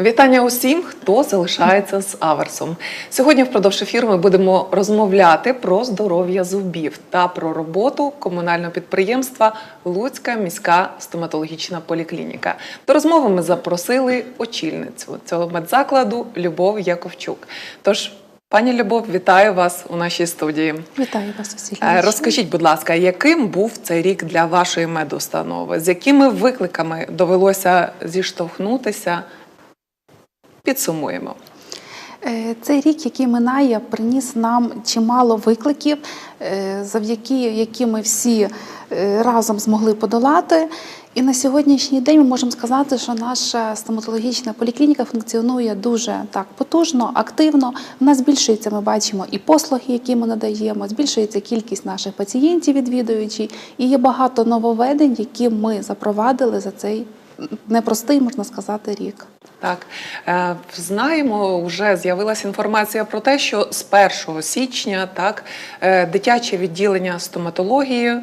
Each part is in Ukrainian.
Вітання усім, хто залишається з Аверсом. Сьогодні впродовж ефіру ми будемо розмовляти про здоров'я зубів та про роботу комунального підприємства Луцька міська стоматологічна поліклініка. До розмови ми запросили очільницю цього медзакладу Любов Яковчук. Тож, пані Любов, вітаю вас у нашій студії. Вітаю вас усіх. Е, Розкажіть, будь ласка, яким був цей рік для вашої медустанови? З якими викликами довелося зіштовхнутися? Підсумуємо. Е, Цей рік, який минає, приніс нам чимало викликів, е, завдяки які ми всі е, разом змогли подолати. І на сьогоднішній день ми можемо сказати, що наша стоматологічна поліклініка функціонує дуже так потужно, активно. У нас збільшується, ми бачимо і послуги, які ми надаємо, збільшується кількість наших пацієнтів, відвідувачів, і є багато нововведень, які ми запровадили за цей непростий, можна сказати, рік. Так, е, знаємо, вже з'явилася інформація про те, що з 1 січня так, е, дитяче відділення стоматології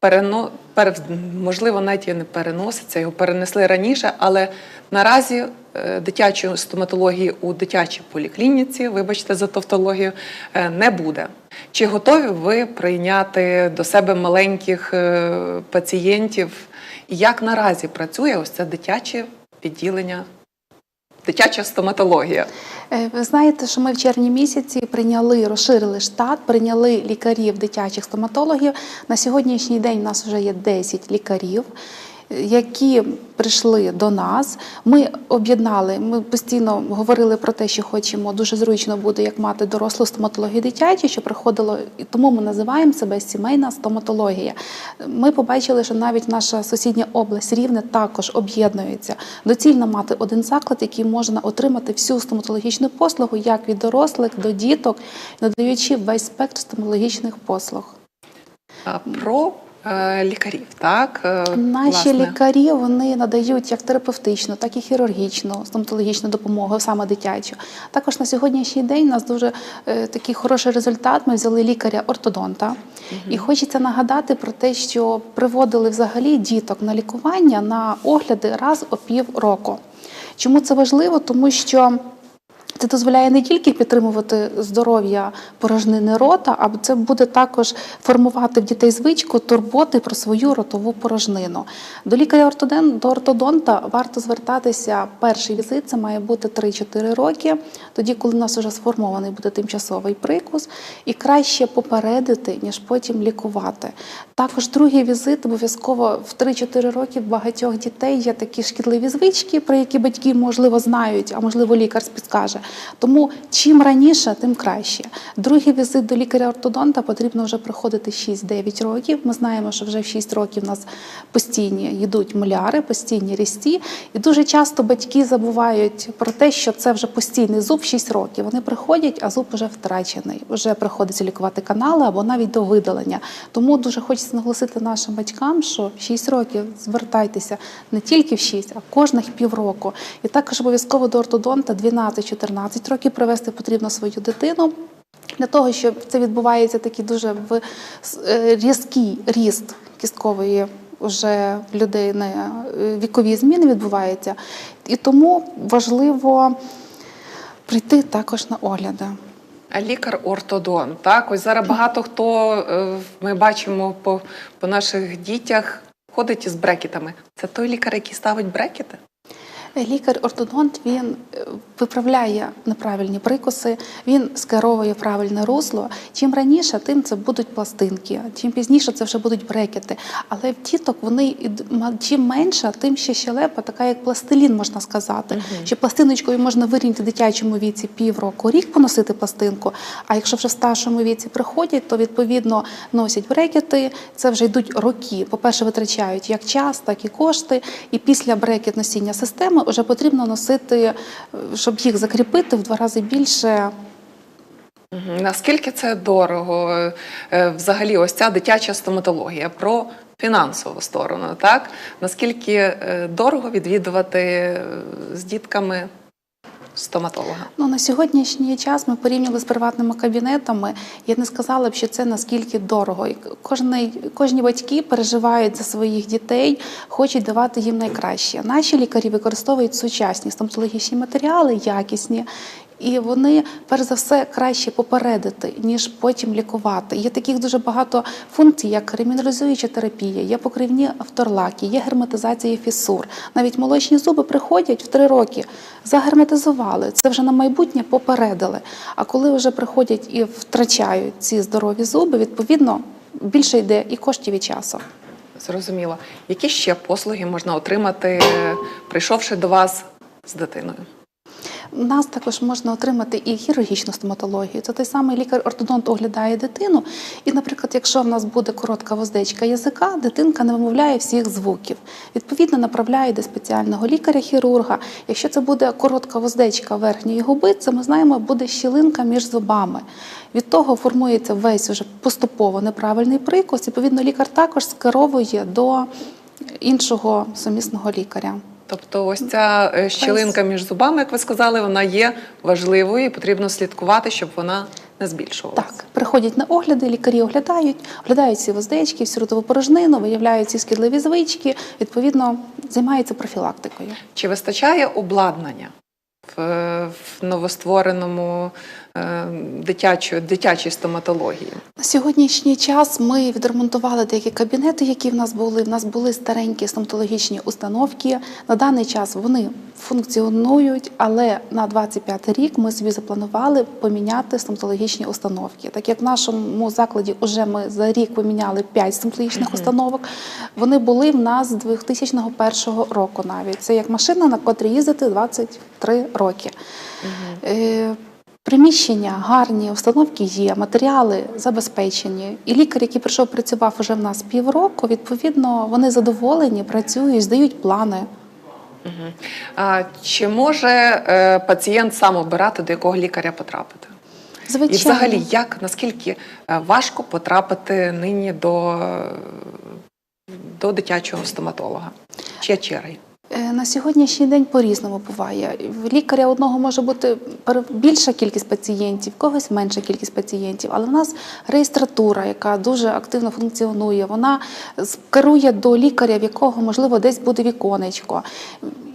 перено, пере, можливо, навіть і не переноситься, його перенесли раніше, але наразі е, дитячої стоматології у дитячій поліклініці, вибачте за тавтологію, не буде. Чи готові ви прийняти до себе маленьких пацієнтів? Як наразі працює ось це дитяче відділення, дитяча стоматологія? Е, Ви знаєте, що ми в червні місяці прийняли, розширили штат, прийняли лікарів дитячих стоматологів. На сьогоднішній день у нас вже є 10 лікарів. Які прийшли до нас, ми об'єднали. Ми постійно говорили про те, що хочемо дуже зручно буде як мати дорослу стоматологію дитячу, що приходило, і тому ми називаємо себе сімейна стоматологія. Ми побачили, що навіть наша сусідня область рівне також об'єднується. Доцільно мати один заклад, який можна отримати всю стоматологічну послугу, як від дорослих до діток, надаючи весь спектр стоматологічних послуг. Про лікарів, так? е, Наші власне. лікарі вони надають як терапевтичну, так і хірургічну стоматологічну допомогу, саме дитячу. Також на сьогоднішній день у нас дуже е, такий хороший результат. Ми взяли лікаря-ортодонта. І хочеться нагадати про те, що приводили взагалі діток на лікування на огляди раз о пів року. Чому це важливо? Тому що це дозволяє не тільки підтримувати здоров'я порожнини рота, а це буде також формувати в дітей звичку турботи про свою ротову порожнину. До лікаря ортодонта варто звертатися. Перший візит це має бути 3-4 роки, тоді, коли у нас вже сформований буде тимчасовий прикус, і краще попередити, ніж потім лікувати. Також другий візит обов'язково в 3-4 роки в багатьох дітей є такі шкідливі звички, про які батьки можливо знають, а можливо лікар підскаже. Тому чим раніше, тим краще. Другий візит до лікаря-ортодонта потрібно вже проходити 6-9 років. Ми знаємо, що вже в 6 років у нас постійні йдуть моляри, постійні різці. І дуже часто батьки забувають про те, що це вже постійний зуб 6 років. Вони приходять, а зуб вже втрачений. Вже приходиться лікувати канали або навіть до видалення. Тому дуже хочеться наголосити нашим батькам, що в 6 років звертайтеся не тільки в 6, а кожних півроку. І також обов'язково до ортодонта 12-14 років привести потрібно свою дитину. Для того, щоб це відбувається такий дуже е, різкий ріст кісткової вже людини е, вікові зміни відбуваються. І тому важливо прийти також на огляди. Лікар-ортодон, так? Ось зараз багато хто е, ми бачимо по, по наших дітях ходить із брекетами. Це той лікар, який ставить брекети? Лікар-ортодонт він е, виправляє неправильні прикуси, він скеровує правильне русло. Чим раніше, тим це будуть пластинки, чим пізніше це вже будуть брекети. Але в діток вони чим менше, тим ще щелепа, така як пластилін, можна сказати. Що пластиночкою можна вирівняти дитячому віці півроку, рік поносити пластинку. А якщо вже в старшому віці приходять, то відповідно носять брекети. Це вже йдуть роки. По-перше, витрачають як час, так і кошти. І після брекет носіння системи вже потрібно носити, е, щоб їх закріпити в два рази більше. Наскільки це дорого? Е, е, Взагалі, ось ця дитяча стоматологія про фінансову сторону, так? Наскільки дорого відвідувати з дітками стоматолога? Ну на сьогоднішній час ми порівняли з приватними кабінетами. Я не сказала б, що це наскільки дорого. І Кожний, кожні батьки переживають за своїх дітей, хочуть давати їм найкраще. Наші лікарі використовують сучасні стоматологічні матеріали, якісні. І вони, перш за все, краще попередити, ніж потім лікувати. Є таких дуже багато функцій, як ремінералізуюча терапія, є покривні авторлаки, є герметизація фісур. Навіть молочні зуби приходять в три роки, загерметизували. Це вже на майбутнє попередили. А коли вже приходять і втрачають ці здорові зуби, відповідно більше йде і коштів і часу. Зрозуміло. Які ще послуги можна отримати, прийшовши до вас з дитиною? У нас також можна отримати і хірургічну стоматологію. Це той самий лікар-ортодонт оглядає дитину. І, наприклад, якщо в нас буде коротка воздечка язика, дитинка не вимовляє всіх звуків. Відповідно, направляє до спеціального лікаря-хірурга. Якщо це буде коротка воздечка верхньої губи, це ми знаємо, буде щілинка між зубами. Від того формується весь уже поступово неправильний прикус. Відповідно, лікар також скеровує до іншого сумісного лікаря. Тобто, ось ця е, щілинка між зубами, як ви сказали, вона є важливою і потрібно слідкувати, щоб вона не збільшувалася. Так, приходять на огляди, лікарі оглядають, оглядають всі воздечки, всю ротову порожнину, виявляють ці шкідливі звички, відповідно, займаються профілактикою. Чи вистачає обладнання в, в новоствореному е, дитячої, стоматології? На сьогоднішній час ми відремонтували деякі кабінети, які в нас були. В нас були старенькі стоматологічні установки. На даний час вони функціонують, але на 25 рік ми собі запланували поміняти стоматологічні установки. Так як в нашому закладі вже ми за рік поміняли 5 стоматологічних установок, вони були в нас з 2001 року навіть. Це як машина, на котрій їздити 23 роки. Е, Приміщення гарні, установки є, матеріали забезпечені. І лікар, який прийшов працював уже в нас півроку, відповідно, вони задоволені, працюють, здають плани. А, чи може е, пацієнт сам обирати, до якого лікаря потрапити? Звичайно. І взагалі, як наскільки е, важко потрапити нині до, до дитячого стоматолога? Чи черги? Е, На сьогоднішній день по-різному буває. В лікаря одного може бути більша кількість пацієнтів, в когось менша кількість пацієнтів. Але в нас реєстратура, яка дуже активно функціонує, вона керує до лікаря, в якого можливо десь буде віконечко.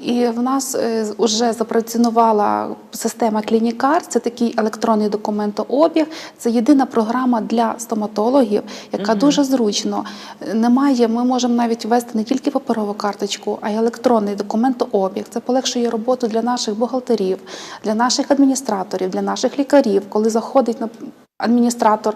І в нас вже запрацювала система Клінікар. Це такий електронний документообіг. Це єдина програма для стоматологів, яка дуже зручно. Немає, ми можемо навіть ввести не тільки паперову карточку, а й електронний документообіг. Це полегшує роботу для наших бухгалтерів, для наших адміністраторів, для наших лікарів, коли заходить на адміністратор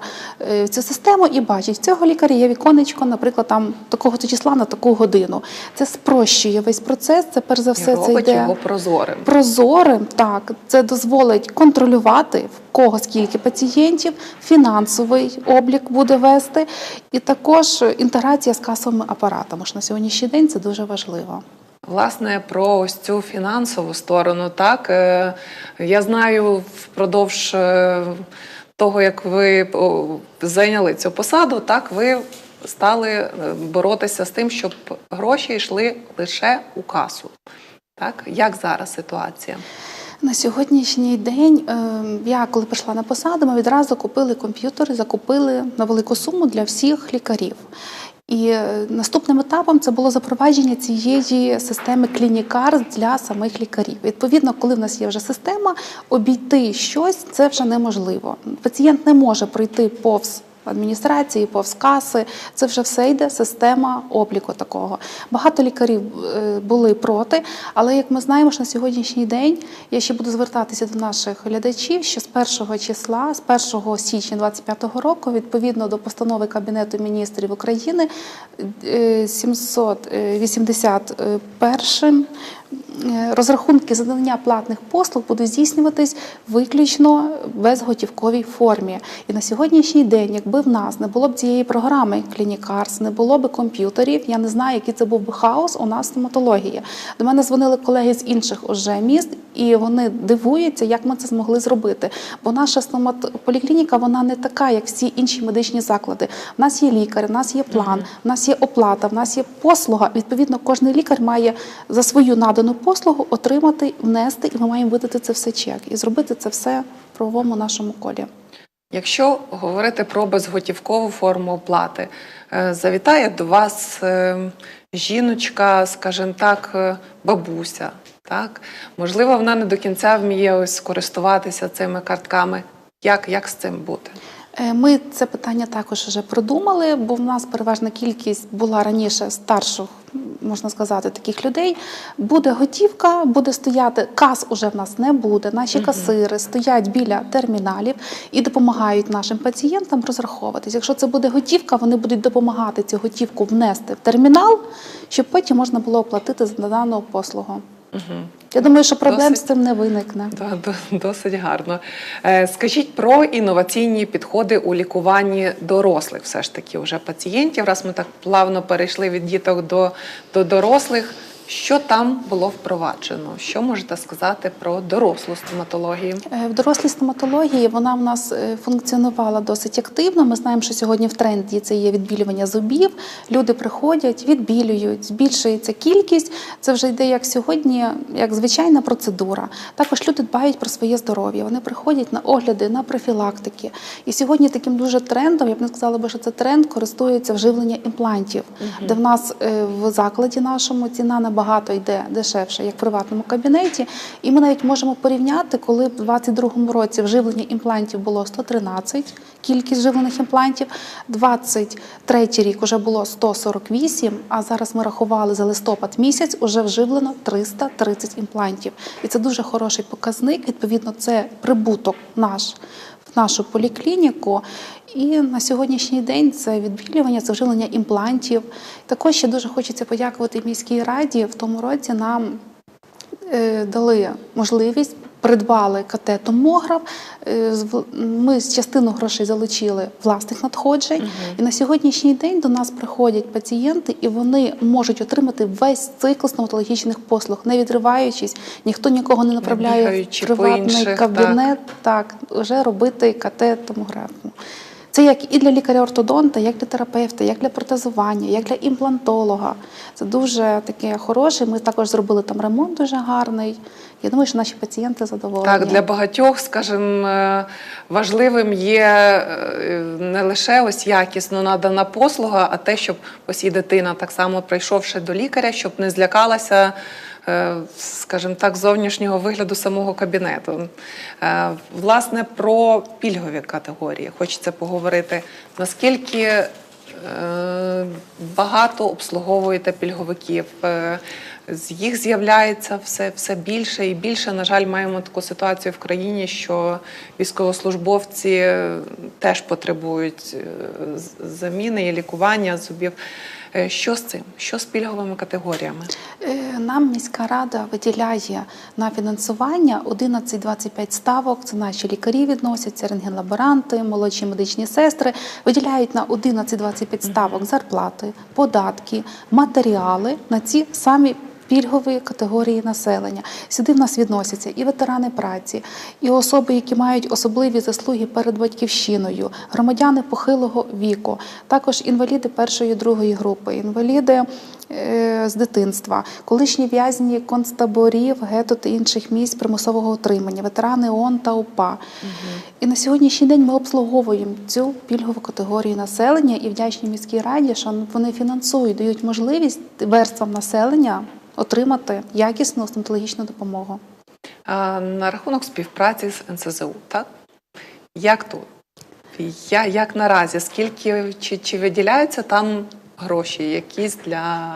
е, в цю систему і бачить, в цього лікаря є віконечко, наприклад, там такого то числа на таку годину. Це спрощує весь процес. Це перш за І все це йде його прозорим. прозорим. Так, це дозволить контролювати в кого скільки пацієнтів, фінансовий облік буде вести, і також інтеграція з касовими апаратами. що на сьогоднішній день це дуже важливо. Власне, про ось цю фінансову сторону, так е, я знаю впродовж е, того, як ви зайняли цю посаду, так ви стали е, боротися з тим, щоб гроші йшли лише у касу. Так, як зараз ситуація? На сьогоднішній день я коли прийшла на посаду, ми відразу купили комп'ютери, закупили на велику суму для всіх лікарів. І е, наступним етапом це було запровадження цієї системи клінікар для самих лікарів. Відповідно, коли в нас є вже система, обійти щось це вже неможливо. Пацієнт не може пройти повз адміністрації, повз каси. Це вже все йде система обліку такого. Багато лікарів е, були проти, але як ми знаємо, що на сьогоднішній день я ще буду звертатися до наших глядачів, що з 1 числа, з 1 січня 2025 року, відповідно до постанови Кабінету міністрів України е, 781 Е, розрахунки за надання платних послуг будуть здійснюватись виключно в безготівковій формі. І на сьогоднішній день, якби в нас не було б цієї програми Клінікарс, не було б комп'ютерів, я не знаю, який це був би хаос у нас стоматології. До мене дзвонили колеги з інших уже міст, і вони дивуються, як ми це змогли зробити. Бо наша стоматполіклініка вона не така, як всі інші медичні заклади. У нас є лікар, у нас є план, у нас є оплата, в нас є послуга. Відповідно, кожен лікар має за свою надану послугу, отримати, внести, і ми маємо видати це все чек і зробити це все в правовому нашому колі. Якщо говорити про безготівкову форму оплати, е, завітає до вас е, жіночка, скажімо так, е, бабуся. Так? Можливо, вона не до кінця вміє ось користуватися цими картками. Як, як з цим бути? Е, Ми це питання також вже продумали, бо в нас переважна кількість була раніше старших, можна сказати, таких людей. Буде готівка, буде стояти кас уже в нас не буде. Наші касири стоять біля терміналів і допомагають нашим пацієнтам розраховуватись. Якщо це буде готівка, вони будуть допомагати цю готівку внести в термінал, щоб потім можна було оплатити за дану послугу. Я думаю, що проблем Досить. з цим не виникне. Да, Досить гарно. Е, Скажіть про інноваційні підходи у лікуванні дорослих, все ж таки, вже пацієнтів. Раз ми так плавно перейшли від діток до, до дорослих. Що там було впроваджено? Що можете сказати про дорослу стоматологію? Е, В дорослій стоматології вона в нас е, функціонувала досить активно. Ми знаємо, що сьогодні в тренді це є відбілювання зубів. Люди приходять, відбілюють, збільшується кількість. Це вже йде як сьогодні, як звичайна процедура. Також люди дбають про своє здоров'я. Вони приходять на огляди, на профілактики. І сьогодні таким дуже трендом, я б не сказала би, що це тренд, користується вживлення імплантів, де в нас е, в закладі нашому ціна набагато йде дешевше, як в приватному кабінеті. І ми навіть можемо порівняти, коли в 2022 році вживлення імплантів було 113, кількість вживлених імплантів, 23 рік вже було 148, а зараз ми рахували за листопад місяць, уже вживлено 330 імплантів. І це дуже хороший показник. Відповідно, це прибуток наш нашу поліклініку. І на сьогоднішній день це відбілювання, це вживлення імплантів. Також ще дуже хочеться подякувати міській раді. В тому році нам е, дали можливість. Придбали КТ-томограф, е, ми з частину грошей залучили власних надходжень. І на сьогоднішній день до нас приходять пацієнти, і вони можуть отримати весь цикл стоматологічних послуг, не відриваючись, ніхто нікого не направляє в приватний інших, кабінет. Так, вже робити КТ-томографію. Це як і для лікаря-ортодонта, як для терапевта, як для протезування, як для імплантолога. Це дуже таке хороше. Ми також зробили там ремонт дуже гарний. Я думаю, що наші пацієнти задоволені. Так, для багатьох, скажімо, е, важливим є е, не лише ось якісно надана послуга, а те, щоб ось і дитина, так само прийшовши до лікаря, щоб не злякалася, скажімо так, зовнішнього вигляду самого кабінету. Е, Власне, про пільгові категорії хочеться поговорити. Наскільки е, багато обслуговуєте пільговиків. е, З їх з'являється все, все більше і більше. На жаль, маємо таку ситуацію в країні, що військовослужбовці е, теж потребують е, заміни і лікування зубів. Е, Що з цим? Що з пільговими категоріями? Е, Нам міська рада виділяє на фінансування 11-25 ставок. Це наші лікарі відносяться, рентгенлаборанти, молодші медичні сестри. Виділяють на 11-25 ставок зарплати, податки, матеріали на ці самі. Пільгові категорії населення сюди в нас відносяться і ветерани праці, і особи, які мають особливі заслуги перед батьківщиною, громадяни похилого віку, також інваліди першої другої групи, інваліди е, з дитинства, колишні в'язні концтаборів, гетто та інших місць примусового утримання, ветерани ООН та УПА. І на сьогоднішній день ми обслуговуємо цю пільгову категорію населення і вдячні міській раді, що вони фінансують, дають можливість верствам населення отримати якісну стоматологічну допомогу. А, На рахунок співпраці з НСЗУ, так? Як тут? Я, як наразі? Скільки чи, чи виділяються там гроші якісь для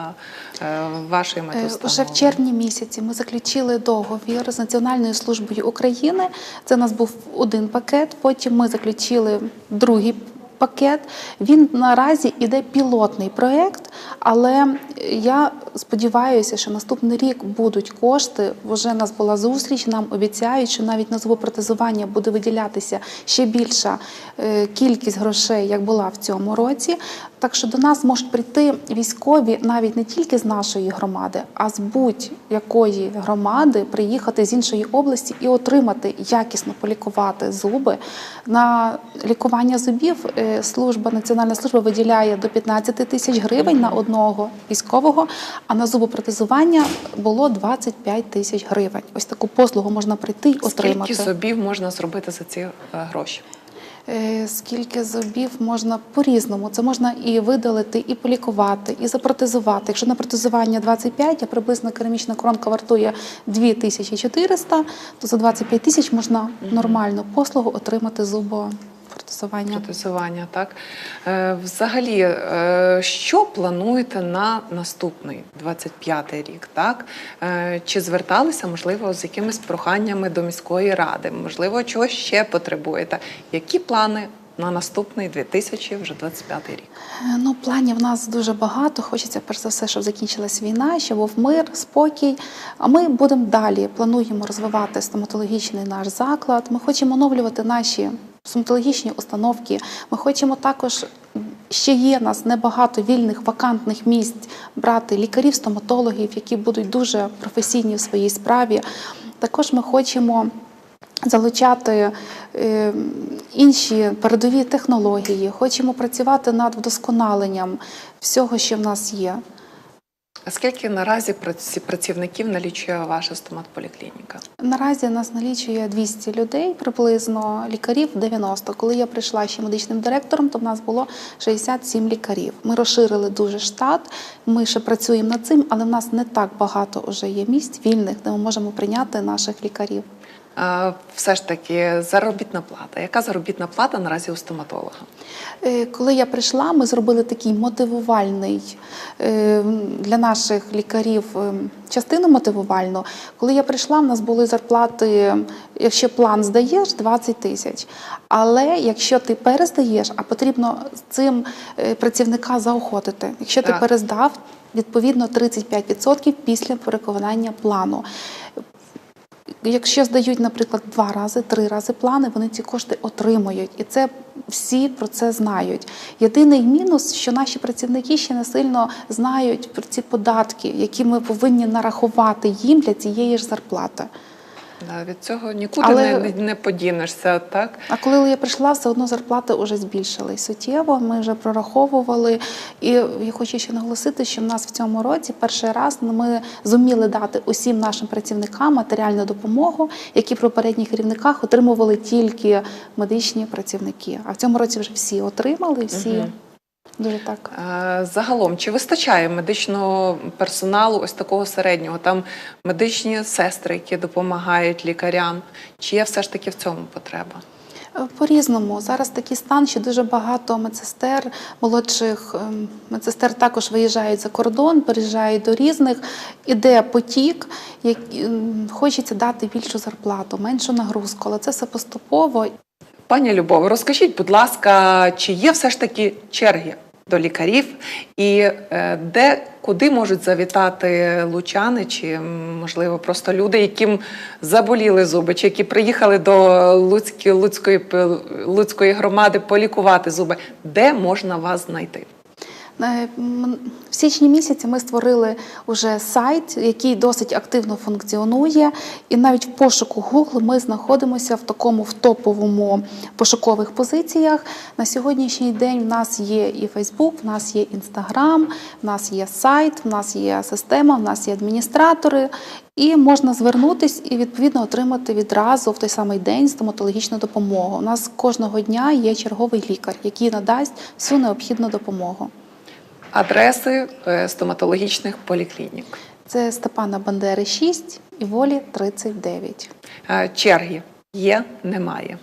е, вашої Е, медустанови? Уже в червні місяці ми заключили договір з Національною службою України. Це у нас був один пакет. Потім ми заключили другий пакет. Він наразі іде пілотний проєкт, але я сподіваюся, що наступний рік будуть кошти. Вже нас була зустріч. Нам обіцяють, що навіть на зубопротезування буде виділятися ще більша е, кількість грошей, як була в цьому році. Так що до нас можуть прийти військові навіть не тільки з нашої громади, а з будь-якої громади приїхати з іншої області і отримати якісно полікувати зуби. На лікування зубів е, служба національна служба виділяє до 15 тисяч гривень на одного військового, а на зубопротезування було 25 тисяч гривень. Ось таку послугу можна прийти й отримати. Скільки зубів можна зробити за ці е, гроші? Е, Скільки зубів можна по-різному. Це можна і видалити, і полікувати, і запротезувати. Якщо на протезування 25, а приблизно керамічна коронка вартує 2400, то за 25 тисяч можна нормальну послугу отримати зубопротезування. Протезування, так. Е, Взагалі, е, що плануєте на наступний 25-й рік? Так? Е, Чи зверталися, можливо, з якимись проханнями до міської ради? Можливо, чогось ще потребуєте? Які плани на наступний 2025 рік? Ну, планів в нас дуже багато. Хочеться перш за все, щоб закінчилась війна, щоб був мир, спокій. А ми будемо далі. Плануємо розвивати стоматологічний наш заклад. Ми хочемо оновлювати наші стоматологічні установки. Ми хочемо також. Ще є нас небагато вільних вакантних місць брати лікарів-стоматологів, які будуть дуже професійні в своїй справі. Також ми хочемо залучати е, інші передові технології, хочемо працювати над вдосконаленням всього, що в нас є. А скільки наразі праці- працівників налічує ваша стоматполіклініка? Наразі нас налічує 200 людей, приблизно лікарів 90. Коли я прийшла ще медичним директором, то в нас було 67 лікарів. Ми розширили дуже штат. Ми ще працюємо над цим, але в нас не так багато вже є місць вільних, де ми можемо прийняти наших лікарів. Все ж таки, заробітна плата. Яка заробітна плата наразі у стоматолога? Е, Коли я прийшла, ми зробили такий мотивувальний е, для наших лікарів е, частину мотивувальну. Коли я прийшла, в нас були зарплати, якщо план здаєш, 20 тисяч. Але якщо ти перездаєш, а потрібно цим працівника заохотити. Якщо ти Так. перездав, відповідно 35% після переконання плану. Якщо здають, наприклад, два рази, три рази плани, вони ці кошти отримують, і це всі про це знають. Єдиний мінус, що наші працівники ще не сильно знають про ці податки, які ми повинні нарахувати їм для цієї ж зарплати. Да, від цього нікуди Але- не, не подінешся, так? А коли я прийшла, все одно зарплати вже збільшились суттєво. Ми вже прораховували. І я хочу ще наголосити, що в нас в цьому році перший раз ми зуміли дати усім нашим працівникам матеріальну допомогу, які при попередніх керівниках отримували тільки медичні працівники. А в цьому році вже всі отримали, всі Мгм. Дуже так. Загалом, чи вистачає медичного персоналу ось такого середнього? Там медичні сестри, які допомагають лікарям, чи є все ж таки в цьому потреба? Е, По-різному. Зараз такий стан, що дуже багато медсестер, молодших ем, медсестер також виїжджають за кордон, переїжджають до різних. Іде потік, як, ем, хочеться дати більшу зарплату, меншу нагрузку, але це все поступово. Пані Любов, розкажіть, будь ласка, чи є все ж таки черги до лікарів, і е, де куди можуть завітати лучани, чи можливо просто люди, яким заболіли зуби, чи які приїхали до Луцькі, Луцької Луцької громади полікувати зуби, де можна вас знайти? Е, В січні місяці ми створили вже сайт, який досить активно функціонує. І навіть в пошуку Google ми знаходимося в такому в топовому пошукових позиціях. На сьогоднішній день в нас є і Facebook, в нас є Instagram, в нас є сайт, в нас є система, в нас є адміністратори. І можна звернутись і відповідно отримати відразу в той самий день стоматологічну допомогу. У нас кожного дня є черговий лікар, який надасть всю необхідну допомогу. Адреси е, стоматологічних поліклінік, Це Степана Бандери 6 і волі 39. Е, черги є, немає.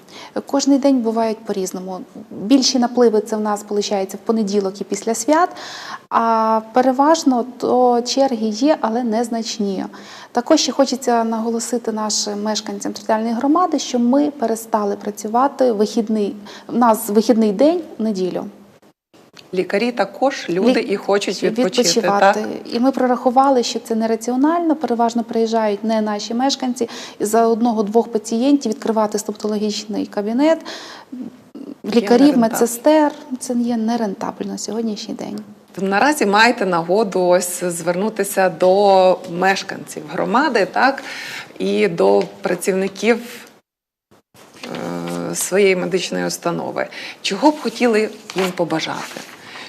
Кожний день бувають по-різному. Більші напливи це в нас виходить в понеділок і після свят. А переважно то черги є, але незначні. Також ще хочеться наголосити нашим мешканцям територіальної громади, що ми перестали працювати вихідний. У нас вихідний день в неділю. Лікарі також люди Лік- і хочуть відпочити. відпочивати. Так? І ми прорахували, що це нераціонально. Переважно приїжджають не наші мешканці. І за одного-двох пацієнтів відкривати стоматологічний кабінет. Лікарів, медсестер це є нерентабельно на сьогоднішній день. Наразі маєте нагоду ось звернутися до мешканців громади, так і до працівників е, своєї медичної установи. Чого б хотіли їм побажати?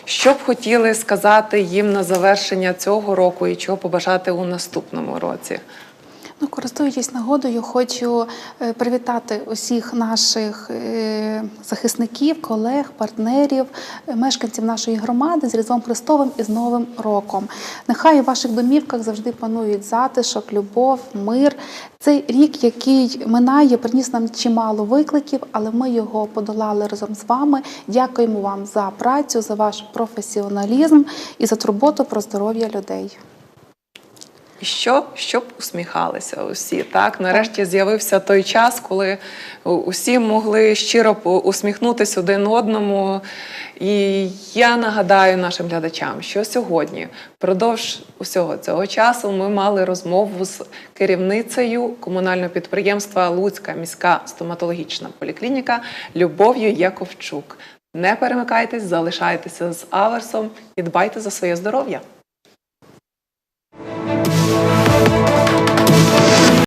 Що б хотіли сказати їм на завершення цього року і чого побажати у наступному році? Ну, користуючись нагодою, хочу е, привітати усіх наших е, захисників, колег, партнерів, е, мешканців нашої громади з Різдвом Христовим і з Новим роком. Нехай у ваших домівках завжди панують затишок, любов, мир. Цей рік, який минає, приніс нам чимало викликів, але ми його подолали разом з вами. Дякуємо вам за працю, за ваш професіоналізм і за турботу про здоров'я людей. Що, щоб усміхалися усі. Так, нарешті з'явився той час, коли усі могли щиро усміхнутися один одному. І я нагадаю нашим глядачам, що сьогодні, впродовж усього цього часу, ми мали розмову з керівницею комунального підприємства Луцька міська стоматологічна поліклініка Любов'ю Яковчук. Не перемикайтесь, залишайтеся з Аверсом і дбайте за своє здоров'я.